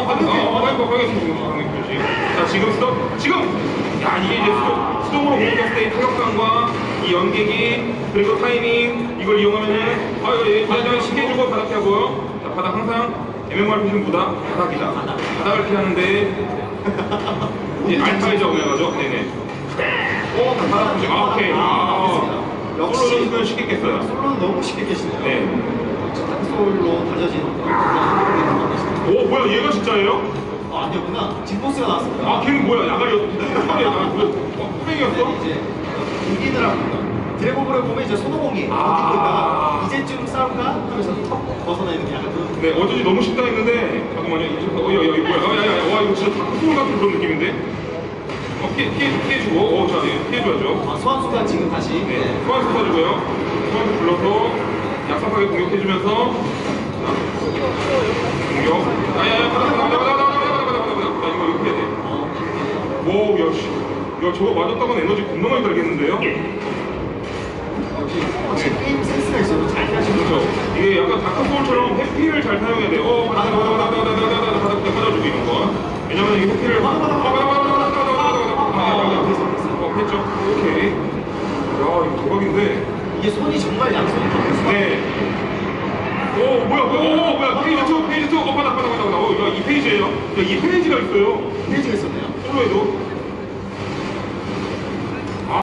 어, 어, 어, 방금, 그렇지. 자, 지금 스톱, 지금! 야, 이게 이제 스톱, 스톱으로 공격했을 때의 타격감과 이 연계기, 그리고 타이밍, 이걸 이용하면은, 아, 예, 바닥을 쉽게 주고 바닥 피하고요. 자, 바닥 항상 MMORPG보다 바닥이다. 바닥을 피하는데, 이제 알파이저 오메가죠? 네네. 오, 바람 아, 오케이. 아, 역시 솔로 연습은 쉽게 깼어요. 솔로는 너무 쉽게 깨시네요. 네. 솔로 다져진 오, 뭐야, 얘가 진짜예요? 아, 아니었구나. 뒷보스가 나왔습니다. 아, 걔는 뭐야, 야갈이었, 아, 뭐, 어, 꾸맹이었어? 이제 이기느라 드래곤볼을 보면 이제 손오공이 아. 버티고 있다가 이제쯤 싸울까 하면서 턱 벗어나 있는 약간 그런 네, 어쩐지 너무 쉽다 했는데, 잠깐만요. 이제, 어, 야, 야, 이거 뭐야. 어, 야, 야, 와, 이거 진짜 다크소울 같은 그런 느낌인데? 어, 피해, 피해, 피해주고, 어, 자, 예, 피해줘야죠. 아, 소환수가 지금 다시 네, 소환수 써주고요. 소환수 불러서 얍삽하게 공격해주면서, 자, 공격. 오, 야, 씨. 야, 저거 맞았다간 에너지 겁나 많이 달겠는데요? 역시 확실히 게임 센스가 있어요. 잘 하시는 그렇죠. 거죠. 이게 약간 다크소울처럼 회피를 잘 사용해야 돼요. 어, 바닥, 바닥, 바닥, 바닥, 바닥, 바닥, 바닥, 바닥, 바닥 이런 거. 왜냐면 이 회피를. 바닥, 바닥, 바닥, 바닥, 바닥, 바닥, 바닥, 바닥. 어, 했죠. 오케이. 야, 이거 대박인데. 이게 손이 정말 양손이 바뀌었어. 네. 오, 뭐야, 뭐야, 오, 뭐야, 페이지 2, 페이지 2. 어, 바닥, 바닥, 바닥, 바닥. 어, 야, 이 페이지예요. 야, 이 페이지가 있어요. 페이지가 있었네요. 솔로에도.